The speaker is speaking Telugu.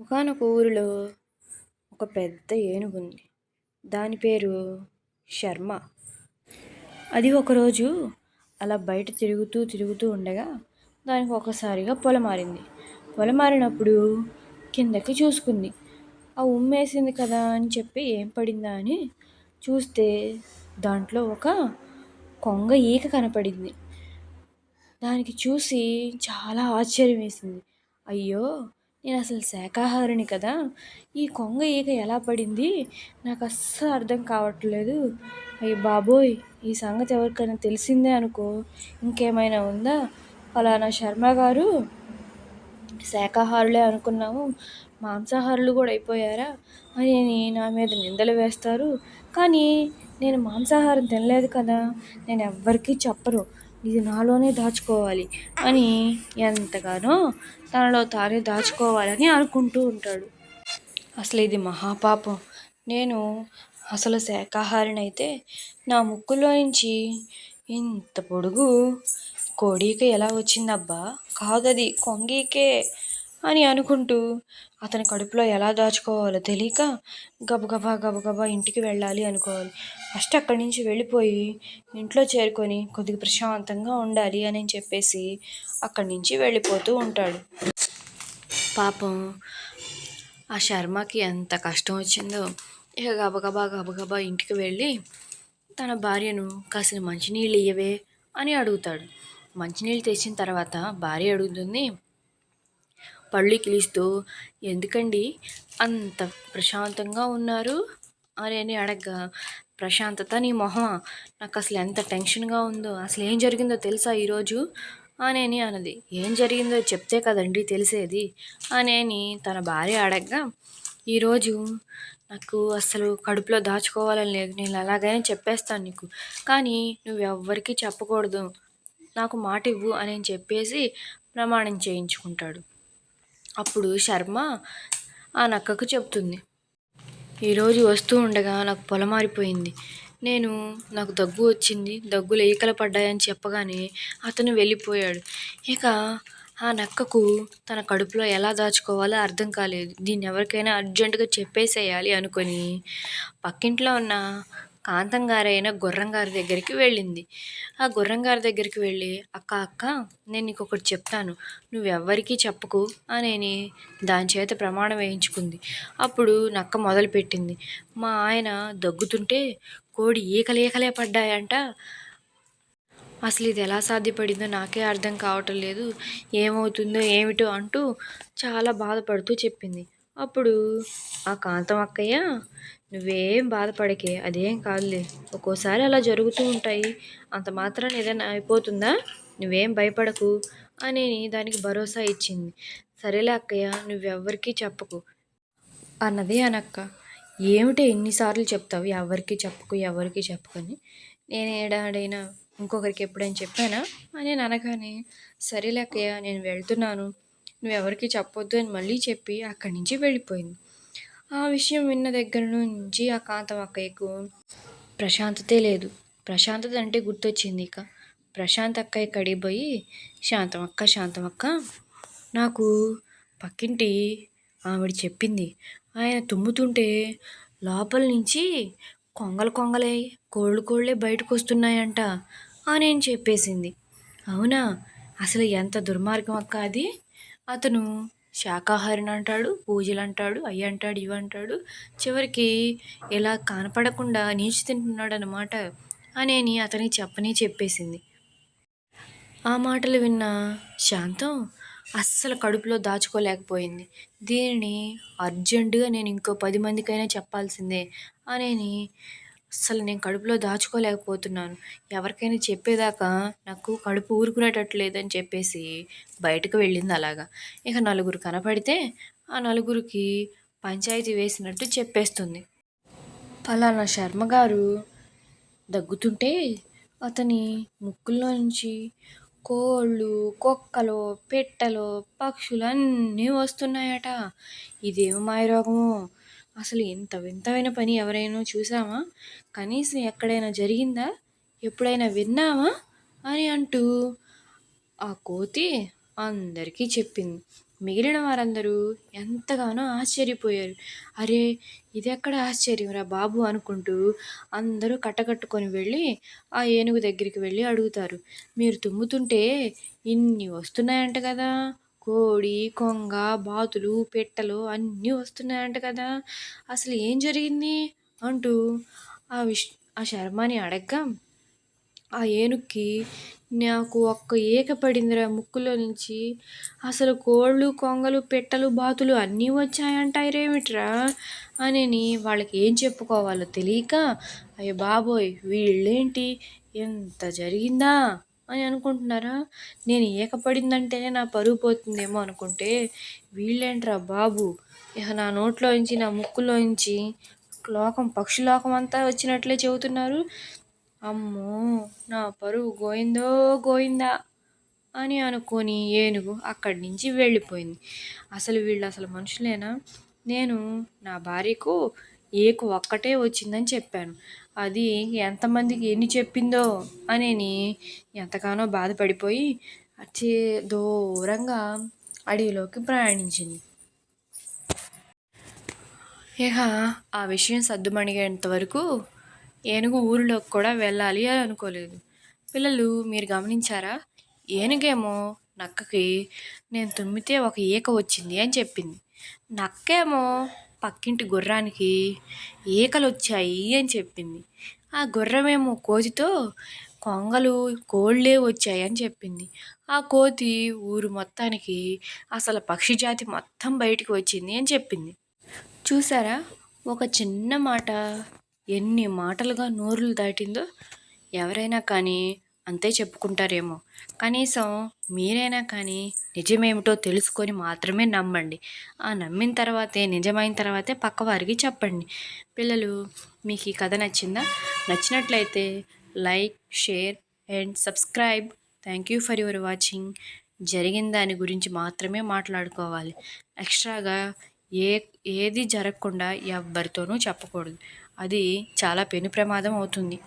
ఒకానొక ఊరిలో ఒక పెద్ద ఏనుగు ఉంది. దాని పేరు శర్మ. అది ఒకరోజు అలా బయట తిరుగుతూ తిరుగుతూ ఉండగా దానికి ఒకసారిగా పొలమారింది. పొలమారినప్పుడు కిందకి చూసుకుంది. ఆ ఉమ్మేసింది కదా అని చెప్పి ఏం పడిందా అని చూస్తే దాంట్లో ఒక కొంగ ఈక కనపడింది. దానికి చూసి చాలా ఆశ్చర్యం వేసింది. అయ్యో నేను అసలు శాకాహారిని కదా. ఈ కొంగ ఈక ఎలా పడింది? నాకు అస్సలు అర్థం కావట్లేదు. అయ్యి బాబోయ్ ఈ సంగతి ఎవరికైనా తెలిసిందే అనుకో. ఇంకేమైనా ఉందా? ఫలానా శర్మ గారు? శాకాహారులే అనుకున్నాము. మాంసాహారులు కూడా అయిపోయారా? అని నా మీద నిందలు వేస్తారు. కానీ నేను మాంసాహారం తినలేదు కదా. నేను ఎవ్వరికీ చెప్పరు ఇది నాలోనే దాచుకోవాలి అని ఎంతగానో తనలో తానే దాచుకోవాలని అనుకుంటూ ఉంటాడు. అసలు ఇది మహాపాపం. నేను అసలు శాకాహారినైతే అయితే నా ముక్కులో నుంచి ఇంత పొడుగు కోడీకి ఎలా వచ్చిందబ్బా? కాదది కొంగీకే. అని అనుకుంటూ అతని కడుపులో ఎలా దాచుకోవాలో తెలియక గబగబా గబగబా ఇంటికి వెళ్ళాలి అనుకోవాలి. ఫస్ట్ అక్కడి నుంచి వెళ్ళిపోయి ఇంట్లో చేరుకొని కొద్దిగా ప్రశాంతంగా ఉండాలి అని చెప్పేసి అక్కడి నుంచి వెళ్ళిపోతూ ఉంటాడు. పాపం ఆ శర్మకి ఎంత కష్టం వచ్చిందో ఇక గబగబా గబగబా ఇంటికి వెళ్ళి తన భార్యను కాసిన మంచినీళ్ళు ఇయ్యవే అని అడుగుతాడు. మంచినీళ్ళు తెచ్చిన తర్వాత భార్య అడుగుతుంది పళ్ళు కిలిస్తూ ఎందుకండి? అంత ప్రశాంతంగా ఉన్నారు? అని అని అడగ్గా. ప్రశాంతత నీ మొహం నాకు అసలు ఎంత టెన్షన్గా ఉందో. అసలు ఏం జరిగిందో తెలుసా ఈరోజు? అని అన్నది. ఏం జరిగిందో చెప్తే కదండి తెలిసేది? అని తన భార్య అడగ్గా ఈరోజు నాకు అసలు కడుపులో దాచుకోవాలని లేదు. నేను అలాగైనా చెప్పేస్తాను నీకు. కానీ నువ్వు ఎవ్వరికీ చెప్పకూడదు. నాకు మాట ఇవ్వు అని చెప్పేసి ప్రమాణం చేయించుకుంటాడు. అప్పుడు శర్మ ఆ నక్కకు చెప్తుంది ఈరోజు వస్తూ ఉండగా నాకు పొలమారిపోయింది. నేను నాకు దగ్గు వచ్చింది దగ్గులు ఈకలు పడ్డాయని చెప్పగానే అతను వెళ్ళిపోయాడు. ఇక ఆ నక్కకు తన కడుపులో ఎలా దాచుకోవాలో అర్థం కాలేదు. దీన్ని ఎవరికైనా అర్జెంటుగా చెప్పేసేయాలి అనుకొని పక్కింట్లో ఉన్న కాంతం గారైన గుర్రం గారి దగ్గరికి వెళ్ళింది. ఆ గుర్రం గారి దగ్గరికి వెళ్ళి అక్క అక్క నేను నీకు ఒకటి చెప్తాను. నువ్వెవ్వరికీ చెప్పకు అని దాని చేత ప్రమాణం వేయించుకుంది. అప్పుడు నక్క మొదలుపెట్టింది. మా ఆయన దగ్గుతుంటే కోడి ఈకలేకలే పడ్డాయంట. అసలు ఇది ఎలా సాధ్యపడిందో నాకే అర్థం కావటం లేదు. ఏమవుతుందో ఏమిటో అంటూ చాలా బాధపడుతూ చెప్పింది. అప్పుడు ఆ కాంతం అక్కయ్య నువ్వేం బాధపడకే అదేం కాదులే. ఒక్కోసారి అలా జరుగుతూ ఉంటాయి. అంత మాత్రాన్ని ఏదైనా అయిపోతుందా? నువ్వేం భయపడకు అని దానికి భరోసా ఇచ్చింది. సరేలే అక్కయ్య నువ్వెవ్వరికీ చెప్పకు అన్నది అనక్క. ఏమిటి ఎన్నిసార్లు చెప్తావు? ఎవరికి చెప్పకు ఎవరికి చెప్పకని నేను ఏడాడైనా ఇంకొకరికి ఎప్పుడైనా చెప్పానా? అని అనగానే సరేలే అక్కయ్య నేను వెళ్తున్నాను. నువ్వెవరికి చెప్పొద్దు అని మళ్ళీ చెప్పి అక్కడి నుంచి వెళ్ళిపోయింది. ఆ విషయం విన్న దగ్గర నుంచి ఆ కాంతం అక్కయ్యకు ప్రశాంతతే లేదు. ప్రశాంతత అంటే గుర్తొచ్చింది ఇక. ప్రశాంత్ అక్కయ్య కడిగిపోయి శాంతం అక్క శాంతం అక్క నాకు పక్కింటి ఆవిడ చెప్పింది. ఆయన తుమ్ముతుంటే లోపల నుంచి కొంగలు కొంగలే కోళ్ళు కోళ్ళే బయటకు వస్తున్నాయంట అని చెప్పేసింది. అవునా? అసలు ఎంత దుర్మార్గం అక్క అది? అతను శాకాహారిని అంటాడు పూజలు అంటాడు అయ్యి అంటాడు ఇవి అంటాడు చివరికి ఇలా కనపడకుండా నీచి తింటున్నాడు అనమాట అనేని అతనికి చెప్పని చెప్పేసింది. ఆ మాటలు విన్న శాంతం అస్సలు కడుపులో దాచుకోలేకపోయింది. దీనిని అర్జెంటుగా నేను ఇంకో పది మందికైనా చెప్పాల్సిందే అనేని అస్సలు నేను కడుపులో దాచుకోలేకపోతున్నాను. ఎవరికైనా చెప్పేదాకా నాకు కడుపు ఊరుకునేటట్టు లేదని చెప్పేసి బయటకు వెళ్ళింది అలాగా. ఇక నలుగురు కనపడితే ఆ నలుగురికి పంచాయతీ వేసినట్టు చెప్పేస్తుంది. ఫలానా శర్మ గారు దగ్గుతుంటే అతని ముక్కుల్లో నుంచి కోళ్ళు కుక్కలు పెట్టలు పక్షులు అన్నీ వస్తున్నాయట. ఇదేమి మాయరోగము అసలు ఇంత వింతమైన పని ఎవరైనా చూసామా? కనీసం ఎక్కడైనా జరిగిందా? ఎప్పుడైనా విన్నామా అని అంటూ ఆ కోతి అందరికీ చెప్పింది. మిగిలిన వారందరూ ఎంతగానో ఆశ్చర్యపోయారు. అరే ఇది ఎక్కడ ఆశ్చర్యంరా బాబు అనుకుంటూ అందరూ కట్టకట్టుకొని వెళ్ళి ఆ ఏనుగు దగ్గరికి వెళ్ళి అడుగుతారు. మీరు తుమ్ముతుంటే ఇన్ని వస్తున్నాయంట కదా కోడి కొంగ బాతులు పెట్టలు అన్నీ వస్తున్నాయంట కదా. అసలు ఏం జరిగింది? అంటూ ఆ విష్ ఆ శర్మని అడగ్గా ఆ ఏనుక్కి నాకు ఒక్క ఏక పడిందిరా ముక్కులో నుంచి. అసలు కోళ్ళు కొంగలు పెట్టలు బాతులు అన్నీ వచ్చాయంటారేమిట్రా అని వాళ్ళకి ఏం చెప్పుకోవాలో తెలియక అయ్యో బాబోయ్ వీళ్ళేంటి? ఎంత జరిగిందా? అని అనుకుంటున్నారా? నేను ఏకపడిందంటేనే నా పరుగు పోతుందేమో అనుకుంటే వీళ్ళేంట్రా బాబు? ఇక నా నోట్లోంచి నా ముక్కులోంచి లోకం పక్షులోకం అంతా వచ్చినట్లే చెబుతున్నారు. అమ్మో నా పరువు గోయిందో గోయిందా అని అనుకొని ఏనుగు అక్కడి నుంచి వెళ్ళిపోయింది. అసలు వీళ్ళు అసలు మనుషులేనా? నేను నా భార్యకు ఏకు ఒక్కటే వచ్చిందని చెప్పాను. అది ఎంతమందికి ఎన్ని చెప్పిందో అని ఎంతగానో బాధపడిపోయి అచ్చే దూరంగా అడవిలోకి ప్రయాణించింది. ఇక ఆ విషయం సర్దుమణిగేంత వరకు ఏనుగు ఊరిలోకి కూడా వెళ్ళాలి అని అనుకోలేదు. పిల్లలు మీరు గమనించారా? ఏనుగేమో నక్కకి నేను తుమ్మితే ఒక ఈక వచ్చింది అని చెప్పింది. నక్కేమో పక్కింటి గుర్రానికి ఈకలు వచ్చాయి అని చెప్పింది. ఆ గుర్రమేమో కోతితో కొంగలు కోళ్ళే వచ్చాయి అని చెప్పింది. ఆ కోతి ఊరు మొత్తానికి అసలు పక్షి జాతి మొత్తం బయటికి వచ్చింది అని చెప్పింది. చూసారా? ఒక చిన్న మాట ఎన్ని మాటలుగా నోరులు దాటిందో. ఎవరైనా కానీ అంతే చెప్పుకుంటారేమో. కనీసం మీరైనా కానీ నిజమేమిటో తెలుసుకొని మాత్రమే నమ్మండి. ఆ నమ్మిన తర్వాతే నిజమైన తర్వాతే పక్కవారికి చెప్పండి. పిల్లలు మీకు ఈ కథ నచ్చిందా? నచ్చినట్లయితే like share and subscribe. Thank you for your watching. జరిగిన దాని గురించి మాత్రమే మాట్లాడుకోవాలి. ఎక్స్ట్రాగా ఏ ఏది జరగకుండా ఎవ్వరితోనూ చెప్పకూడదు. అది చాలా పెను ప్రమాదం అవుతుంది.